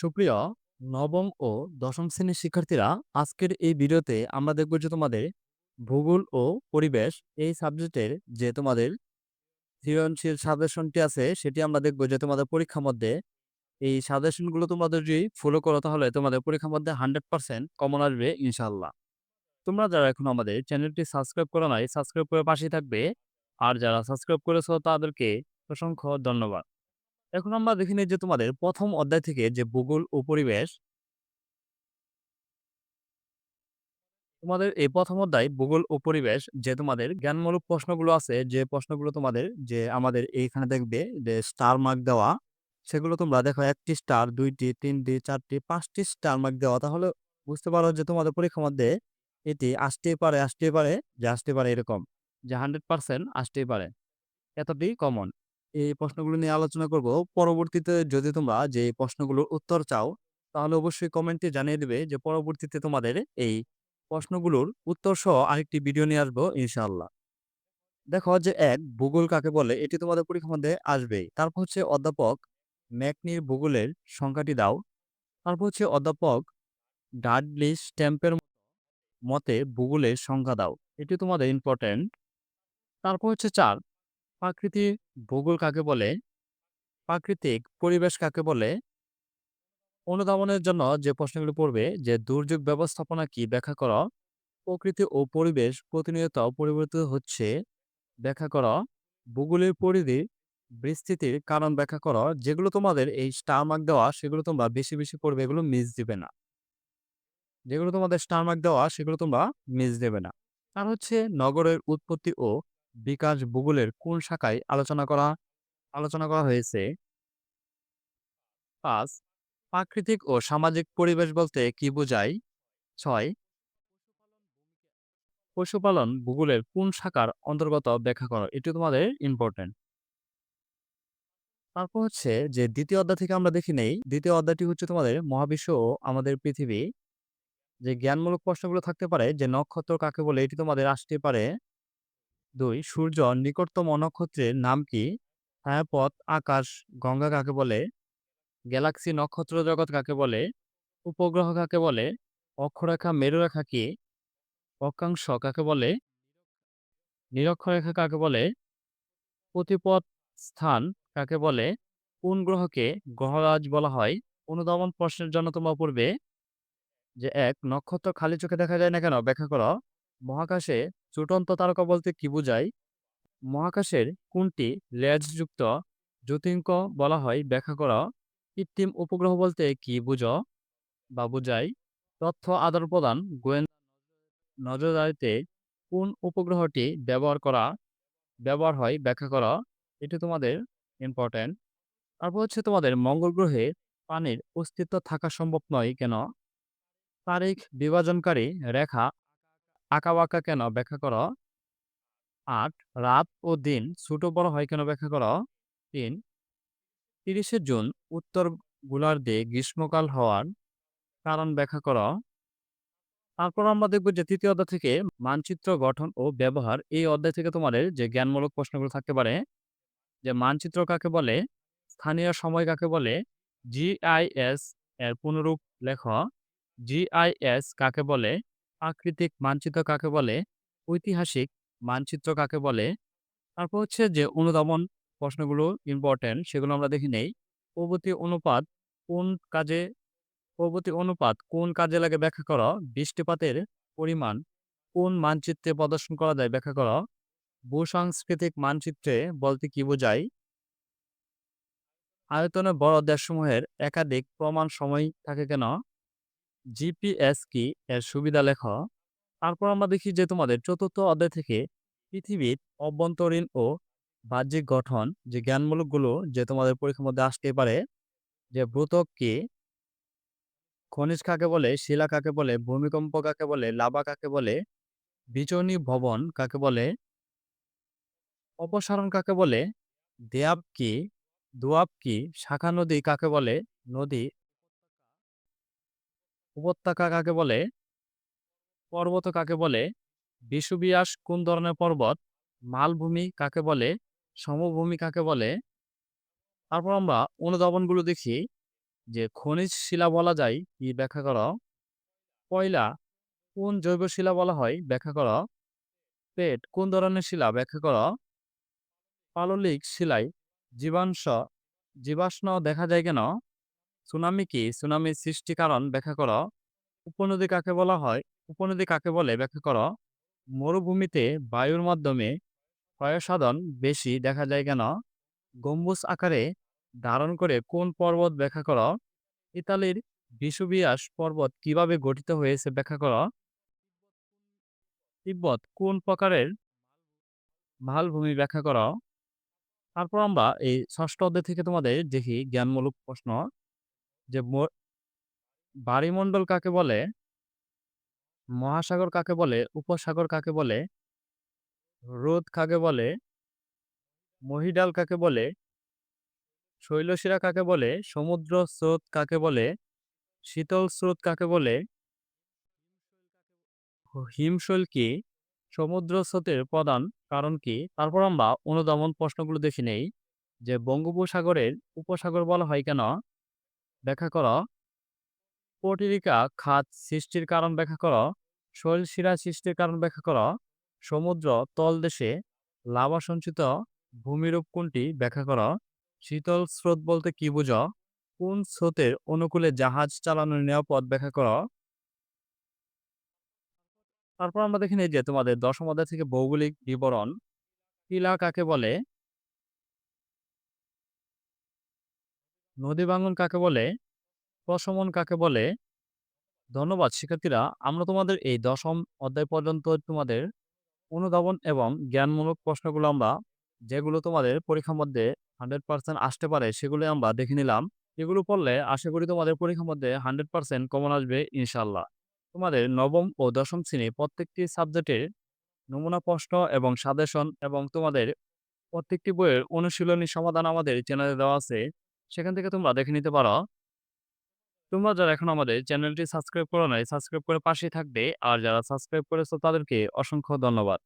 সুপ্রিয়, নবম ও দশম শ্রেণির শিক্ষার্থীরা, আজকের এই ভিডিওতে আমরা দেখব যে তোমাদের ভূগোল ও পরিবেশ এই সাবজেক্টের যে তোমাদের সৃজনশীল সাজেশনটি আছে, সেটি আমরা দেখব যে তোমাদের পরীক্ষার মধ্যে এই সাজেশনগুলো তোমাদের যদি ফলো করো তাহলে তোমাদের পরীক্ষার মধ্যে হান্ড্রেড পার্সেন্ট কমন আসবে ইনশাল্লাহ তোমরা যারা এখন আমাদের চ্যানেলটি সাবস্ক্রাইব করো নাই সাবস্ক্রাইব করে পাশেই থাকবে। আর যারা সাবস্ক্রাইব করেছ তাদেরকে অসংখ্য ধন্যবাদ। এখন আমরা দেখে যে তোমাদের প্রথম অধ্যায় থেকে যে ভূগোল ও পরিবেশ তোমাদের এই প্রথম অধ্যায় ভূগোল ও পরিবেশ যে তোমাদের জ্ঞানমূলক প্রশ্নগুলো আছে, যে প্রশ্নগুলো তোমাদের যে আমাদের এইখানে দেখবে যে স্টার মার্ক দেওয়া, সেগুলো তোমরা দেখো একটি স্টার দুইটি, তিনটি, চারটি, পাঁচটি স্টার মার্ক দেওয়া। তাহলে বুঝতে পারো যে তোমাদের পরীক্ষার মধ্যে এটি আসতেই পারে আসতেই পারে, যে আসতে পারে এরকম, যে হান্ড্রেড পার্সেন্ট আসতেই পারে। এতটি কমন এই প্রশ্নগুলো নিয়ে আলোচনা করব। পরবর্তীতে যদি তোমরা যে প্রশ্নগুলোর উত্তর চাও, তাহলে অবশ্যই কমেন্টে জানিয়ে দেবে যে পরবর্তীতে তোমাদের এই প্রশ্নগুলোর উত্তর সহ আরেকটি ভিডিও নিয়ে আসব ইনশাআল্লাহ। দেখো যে এক, ভূগোল কাকে বলে? এটি তোমাদের পরীক্ষার মধ্যে আসবেই। তারপর হচ্ছে অধ্যাপক ম্যাকনির ভূগোলের সংখ্যাটি দাও। তারপর হচ্ছে অধ্যাপক ডাডলি স্ট্যাম্পের মতে ভূগোলের সংখ্যা দাও। এটি তোমাদের ইম্পর্টেন্ট তারপর হচ্ছে চার প্রাকৃতিক ভূগোল কাকে বলে? প্রাকৃতিক পরিবেশ কাকে বলে? অনুধাবনের জন্য যে প্রশ্নগুলো পড়বে, যে দুর্যোগ ব্যবস্থাপনা কি ব্যাখ্যা করো? প্রকৃতি ও পরিবেশ প্রতিনিয়ত পরিবর্তিত হচ্ছে। ব্যাখ্যা করো। ভূগোলের পরিধি বিস্তৃতির কারণ ব্যাখ্যা করো। যেগুলো তোমাদের এই স্টার মার্ক দেওয়া, সেগুলো তোমরা বেশি বেশি পড়বে, এগুলো মিস দিবে না। যেগুলো তোমাদের স্টার মার্ক দেওয়া, সেগুলো তোমরা মিস দেবে না। আর হচ্ছে নগরের উৎপত্তি ও বিকাশ ভূগোলের কোন শাখায় আলোচনা করা আলোচনা করা হয়েছে? পাঁচ, প্রাকৃতিক ও সামাজিক পরিবেশ বলতে কি বোঝায়? ছয়, পশুপালন ভূগোলের কোন শাখার অন্তর্গত ব্যাখ্যা করো, এটি তোমাদের ইম্পর্টেন্ট তারপর হচ্ছে যে দ্বিতীয় অধ্যায় থেকে আমরা দেখি নেই, দ্বিতীয় অধ্যায়টি হচ্ছে তোমাদের মহাবিশ্ব ও আমাদের পৃথিবী। যে জ্ঞানমূলক প্রশ্নগুলো থাকতে পারে, যে নক্ষত্র কাকে বলে, এটি তোমাদের আসতে পারে। দুই, সূর্য নিকটতম নক্ষত্রের নাম কি? ছায়াপথ আকাশ, গঙ্গা কাকে বলে? গ্যালাক্সি নক্ষত্র জগৎ কাকে বলে? উপগ্রহ কাকে বলে? অক্ষরেখা মেরুরেখা কি? অক্ষাংশ কাকে বলে? নিরক্ষরেখা কাকে বলে? প্রতিপদ স্থান কাকে বলে? কোন গ্রহকে গ্রহরাজ বলা হয়? অনুধাবন প্রশ্নের জন্য তোমার পূর্বে যে এক, নক্ষত্র খালি চোখে দেখা যায় না কেন? ব্যাখ্যা করো। মহাকাশে চূটন্ত তারকা বলতে কি বোঝায়? মহাকাশের কোনটি লেজযুক্ত জ্যোতির্ক বলা হয়? ব্যাখ্যা করো। কৃত্রিম উপগ্রহ বলতে কি বুঝ? বা বুঝায়? তথ্য আদান প্রদান, গোয়েন্দা নজরদারিতে কোন উপগ্রহটি ব্যবহার করা, ব্যবহার হয়? ব্যাখ্যা করা। এটি তোমাদের ইম্পর্টেন্ট তারপর হচ্ছে তোমাদের মঙ্গল গ্রহে পানির অস্তিত্ব থাকা সম্ভব নয় কেন? তারিখ, বিভাজনকারী রেখা আঁকাবাঁকা কেন ব্যাখ্যা করো। আট, রাত ও দিন ছোট বড় হয় কেন ব্যাখ্যা করো। তিন, তিরিশে জুন উত্তর গোলার্ধে গ্রীষ্মকাল হওয়ার কারণ ব্যাখ্যা করো। তারপর আমরা দেখব যে তৃতীয় অধ্যায় থেকে মানচিত্র গঠন ও ব্যবহার এই অধ্যায় থেকে তোমাদের যে জ্ঞানমূলক প্রশ্নগুলো থাকতে পারে, যে মানচিত্র কাকে বলে, স্থানীয় সময় কাকে বলে জিআইএস এর পুনরূপ লেখ জিআইএস কাকে বলে প্রাকৃতিক মানচিত্র কাকে বলে? ঐতিহাসিক মানচিত্র কাকে বলে? তারপর হচ্ছে যে অনুধাবন প্রশ্নগুলো ইম্পর্টেন্ট সেগুলো আমরা দেখি নেই। প্রগতি অনুপাত কোন কাজে প্রগতি অনুপাত কোন কাজে লাগে ব্যাখ্যা করো। বৃষ্টিপাতের পরিমাণ কোন মানচিত্রে প্রদর্শন করা যায় ব্যাখ্যা করো। ভূসাংস্কৃতিক মানচিত্রে বলতে কি বোঝায়? আয়তনে বড় দেশসমূহের একাধিক প্রমাণ সময় থাকে কেন? জিপিএস কি এর সুবিধা লেখ। তারপর আমরা দেখি যে তোমাদের চতুর্থ অধ্যায় থেকে পৃথিবীর অভ্যন্তরীণ ও বাহ্যিক গঠন যে জ্ঞানমূলকগুলো যে তোমাদের পরীক্ষার মধ্যে আসতে পারে, যে ভূতক কি, খনিজ কাকে বলে, শিলা কাকে বলে, ভূমিকম্প কাকে বলে, লাভা কাকে বলে বিচনী ভবন কাকে বলে, অপসারণ কাকে বলে, দেয়াব কি, দোয়াব কি, শাখা নদী কাকে বলে, নদী উপত্যকা কাকে বলে? পর্বত কাকে বলে? বিশ্ববিয়াস কোন ধরনের পর্বত? মালভূমি কাকে বলে? সমভূমি কাকে বলে? তারপর আমরা অনুধাবনগুলো দেখি। যে খনিজ শিলা বলা যায়, কি ব্যাখ্যা করো? কয়লা কোন জৈব শিলা বলা হয়, ব্যাখ্যা করো। পেট, কোন ধরনের শিলা, ব্যাখ্যা করো। পাললিক শিলায় জীবাংশ, জীবাশ্ম দেখা যায় কেন? সুনামি কি? সুনামির সৃষ্টি কারণ ব্যাখ্যা করো। উপনদী কাকে বলা হয়? উপনদী কাকে বলে? ব্যাখ্যা করো। মরুভূমিতে বায়ুর মাধ্যমে ক্ষয়সাধন বেশি দেখা যায় কেন? গম্বুজ আকারে ধারণ করে কোন পর্বত ব্যাখ্যা করো? ইতালির বিশুবিয়াস পর্বত কীভাবে গঠিত হয়েছে ব্যাখ্যা করো? তিব্বত কোন প্রকারের মালভূমি ব্যাখ্যা করো? তারপর আমরা এই ষষ্ঠ অধ্যায় থেকে তোমাদের দেখি জ্ঞানমূলক প্রশ্ন। যে ম- কাকে বলে? মহাসাগর কাকে বলে? উপসাগর কাকে বলে? রোদ কাকে বলে? মহিডাল কাকে বলে? শৈলশিরা কাকে বলে? সমুদ্র স্রোত কাকে বলে? শীতল স্রোত কাকে বলে? হিমশৈল কি? সমুদ্র স্রোতের প্রধান কারণ কি? তারপর আমরা অনুদমন প্রশ্নগুলো দেখে নেই। যে বঙ্গোপসাগরের উপসাগর বলা হয় কেন? ব্যাখ্যা করো। পটিরিকা খাত সৃষ্টির কারণ ব্যাখ্যা করো। শৈলশিরা সৃষ্টির কারণ ব্যাখ্যা কর। সমুদ্র তলদেশে লাভা সঞ্চিত ভূমিরূপ কোনটি ব্যাখ্যা করো। শীতল স্রোত বলতে কি বুঝ? কোন স্রোতের অনুকূলে জাহাজ চালানোর নিরাপদ ব্যাখ্যা করো। তারপর আমরা দেখে যে তোমাদের দশম অধ্যায় থেকে ভৌগোলিক বিবরণ টিলা কাকে বলে? নদী ভাঙন কাকে বলে? প্রশমন কাকে বলে? ধন্যবাদ, শিক্ষার্থীরা। আমরা তোমাদের এই দশম অধ্যায় পর্যন্ত তোমাদের অনুধাবন এবং জ্ঞানমূলক প্রশ্নগুলো আমরা, যেগুলো তোমাদের পরীক্ষার মধ্যে হান্ড্রেড পার্সেন্ট আসতে পারে, সেগুলো আমরা দেখে নিলাম। এগুলো পড়লে আশা করি তোমাদের পরীক্ষার মধ্যে হান্ড্রেড পার্সেন্ট কমন আসবে ইনশাল্লাহ তোমাদের নবম ও দশম শ্রেণি প্রত্যেকটি সাবজেক্টের নমুনা প্রশ্ন এবং সাজেশন এবং তোমাদের প্রত্যেকটি বইয়ের অনুশীলনী সমাধান আমাদের চ্যানেলে দেওয়া আছে। সেখান থেকে তোমরা দেখে নিতে পারো। তোমরা যারা এখন আমাদের চ্যানেলটি সাবস্ক্রাইব করো নাই, সাবস্ক্রাইব করে পাশেই থাকবে। আর যারা সাবস্ক্রাইব করেছ তাদেরকে অসংখ্য ধন্যবাদ।